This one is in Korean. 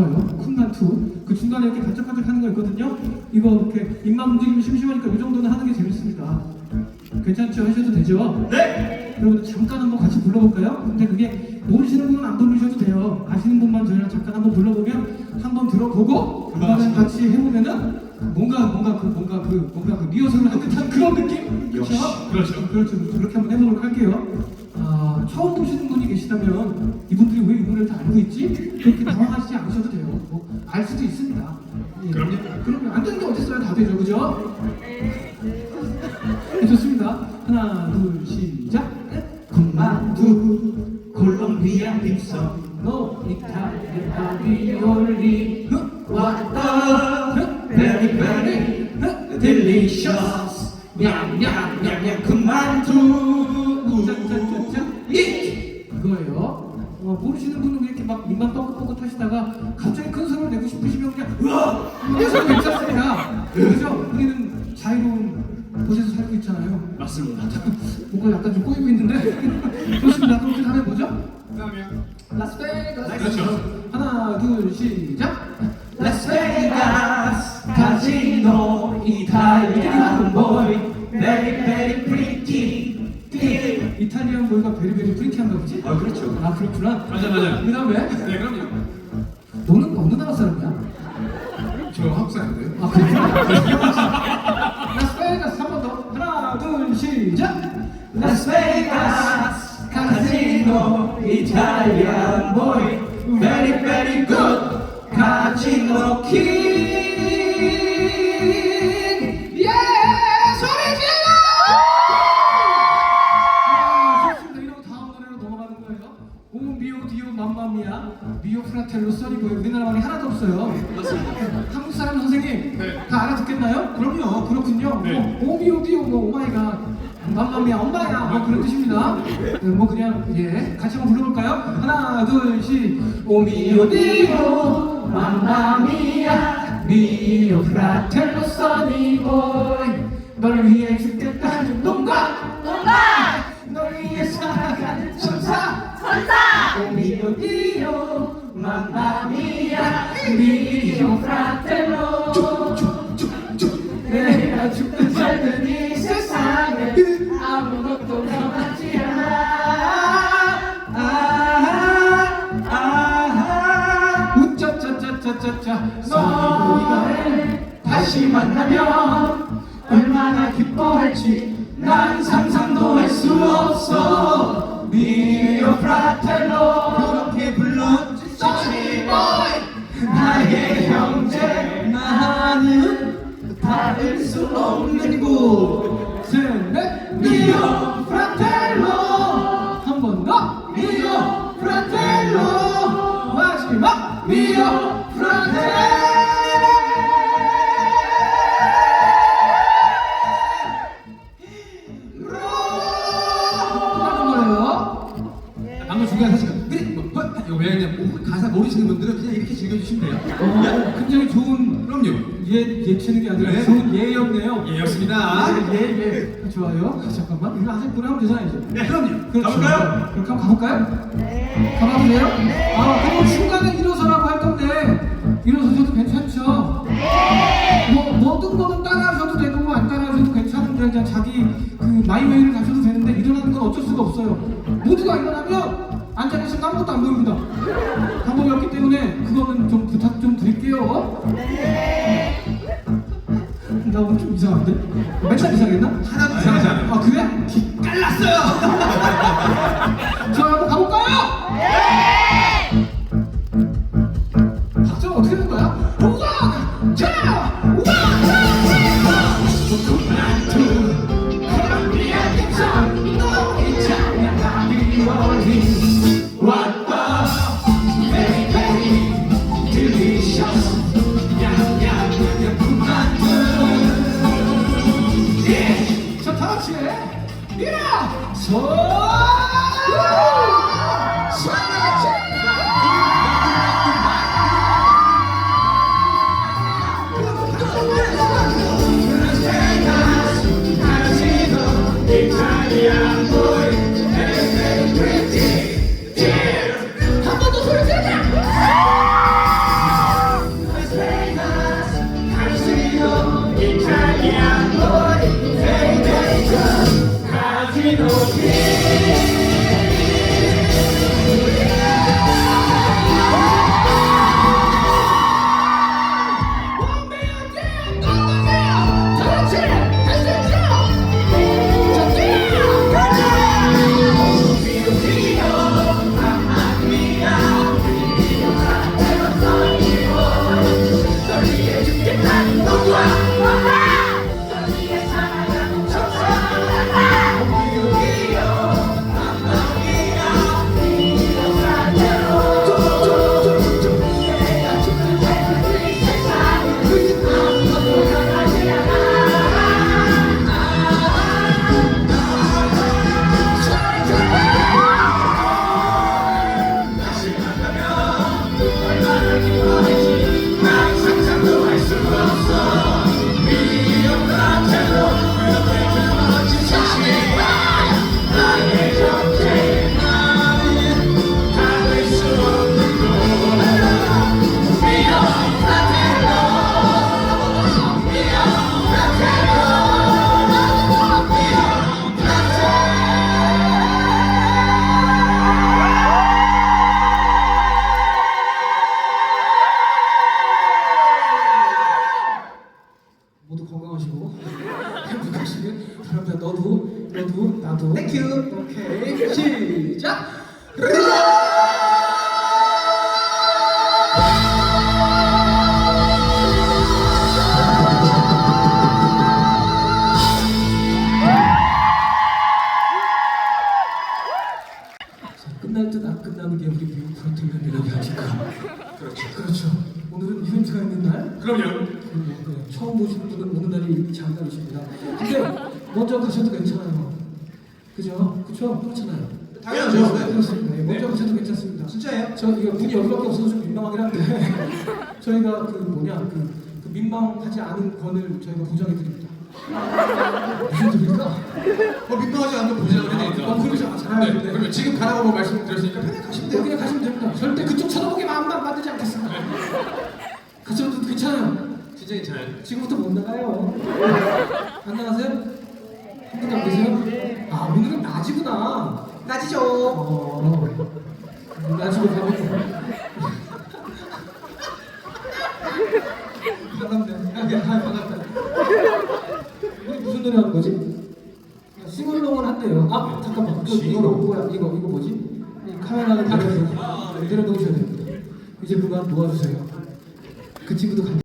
좋아요. 쿤만투. 그 중간에 이렇게 반짝반짝 하는 거 있거든요. 이거 이렇게 입만 움직이면 심심하니까 이 정도는 하는 게 재밌습니다. 괜찮죠? 하셔도 되죠? 네. 여러분 잠깐 한번 같이 불러볼까요? 근데 그게 모르시는 분은 안 부르셔도 돼요. 아시는 분만 저희랑 잠깐 한번 불러보면 한번 들어보고 그다음에 같이 해보면은 뭔가 뭔가 그 뭔가 그 뭔가 그 리허설을 한 듯한 그런 느낌? 그렇죠? 그렇죠. 그렇죠. 그렇게 한번 해보도록 할게요. 아 처음 보시는 분이 계시다면 이분들이 왜 이 노래를 다 알고 있지? 그렇게 당황하시지 않으셔도 돼요. 뭐, 알 수도 있습니다. 예. 그럼요. 그럼요. 안 되는 게 어딨어요? 다 되죠, 그죠? 네, 좋습니다. 하나, 둘, 시작. 군만두 콜롬비아 빅서 너 이탈리아 비올리 왔다 베리 베리 딜리셔스 냠냠냠냠 군만두 이거예요. 어, 모르시는 분은 이렇게 막 입만 뻐긋뻐긋 하시다가 갑자기 큰 소리를 내고 싶으시면 그냥 으아 하셔도 괜찮습니다. 그죠? 우리는 맞습니다. 뭔가 약간 좀 꼬이고 있는데? 좋습니다. 그럼 그 다음에 뭐죠? 그다음에 라스베이거스 그렇죠. 하나 둘 시작. 라스베가스 카지노 이탈리안 보이 베리 베리 프리티 이탈리안 보이가 베리 베리 프리티한가 보지? 아 그렇죠. 아 그렇구나. 맞아 맞아. 그 다음에? 네 그럼요. 너는 어느 나라 사람이야? 저 한국 사람인데. 아 그렇 시작 보이 베리 베리 굿 카지노 킹 예! 소리 질러! 아, 좋습니다. 이러고 다음 노래로 넘어가는 거예요. 오 미오 프라텔로 써니고요. 우리나라 말이 하나도 없어요. 한국 사람 선생님 네. 다 알아듣겠나요? 그럼요. 그렇군요. 네. 뭐, 오 미오 디오 뭐 오마이갓 맘마미아 엄마야 뭐 그런 뜻입니다. 네, 뭐 그냥 예 같이 한번 불러볼까요? 하나 둘셋 오미오 디오 맘마미아 미오 프라텔로 써니보이 너를 위해 죽겠다 농가 농가 널 위해 살아가는 천사. 천사! 오미오 디오 맘마미아 미오 프라텔로. 내가 죽든 살든 이 다시 만나면 얼마나 기뻐할지 난 상상도 할 수 없어. 미오 프라텔로 이거 왜 그냥 뭐, 가사 모르시는 분들은 그냥 이렇게 즐겨주시면 돼요 어, 굉장히 좋은 그럼요 예 예 치는 게 아니라 네. 좋은 예였네요. 예였습니다 예, 예. 좋아요. 잠깐만. 이거 아직 노래 하면 되잖아요, 이제. 네 그럼요 그렇죠. 가볼까요? 그렇게 한번 가볼까요? 네. 가봐주세요. 아, 그리고 중간에 일어서라고 할 건데, 일어서셔도 괜찮죠? 네. 뭐, 뭐든 뭐든 따라하셔도 되고, 뭐안 따라하셔도 괜찮은데, 그냥 자기 그 마이웨이를 가셔도 되는데, 일어나는 건 어쩔 수가 없어요. 모두가 일어나면, 앉아 계시면 아무것도 안 보입니다. 방법이 없기 때문에, 그거는 좀 부탁 좀 드릴게요. 나 오늘 좀 이상한데? 맨날 이상했나? 하나도 이상하지 않아요. 아, 그래? 기 깔랐어요! 저 한번 가볼까요? 네! 박자가 어떻게 되는 거야? 원, 투, 원, 투, 쓰리, 일어 나도. 땡큐. 오케이 시작. 자, 끝날 듯 안 끝나는 게 우리 미국 프로토면 이라고 하니까. 그렇죠. 그렇죠. 오늘은 이벤트가 있는 날. 그럼요. 그리고 그 처음 보신 분은 오는 날이 장날이십니다. 근데 먼저 가셔도 괜찮아요. 그죠? 그죠? 그렇잖아요. 당연하죠. 네. 그렇습니다. 예, 먼저 가셔도 괜찮습니다. 진짜예요? 저 이거 문이 여기밖에 없어서 좀 민망하긴 한데 저희가 그 뭐냐 그, 그 민망하지 않은 권을 저희가 보장해 드립니다. 무슨 소리입니까? 어, 민망하지 않는 보장을 해드니까. 어, 그러죠. 잘하는데. 네. 그러면 지금 가라고 뭐 말씀드렸으니까 편하게 가시면 돼요. 그냥 가시면 됩니다. 절대 그쪽 쳐다보게 마음만 만들지 않겠습니다. 가셔도 괜찮아요. 진짜 괜찮아요. 지금부터 못 나가요. 안 나가세요? 한 분도 안 계세요? 아 오늘은 낮이구나. 낮이죠. 어, 낮이고 가면 반갑네. 아, 야, 아, 반갑다. 우리 무슨 노래 하는 거지? 싱얼롱을 한대요. 아 잠깐만. 그, 이거 뭐야? 이거 이거 뭐지? 이 카메라를 내려 내려 놓으셔야 됩니다. 이제 그만 놓아주세요. 그 친구도 간.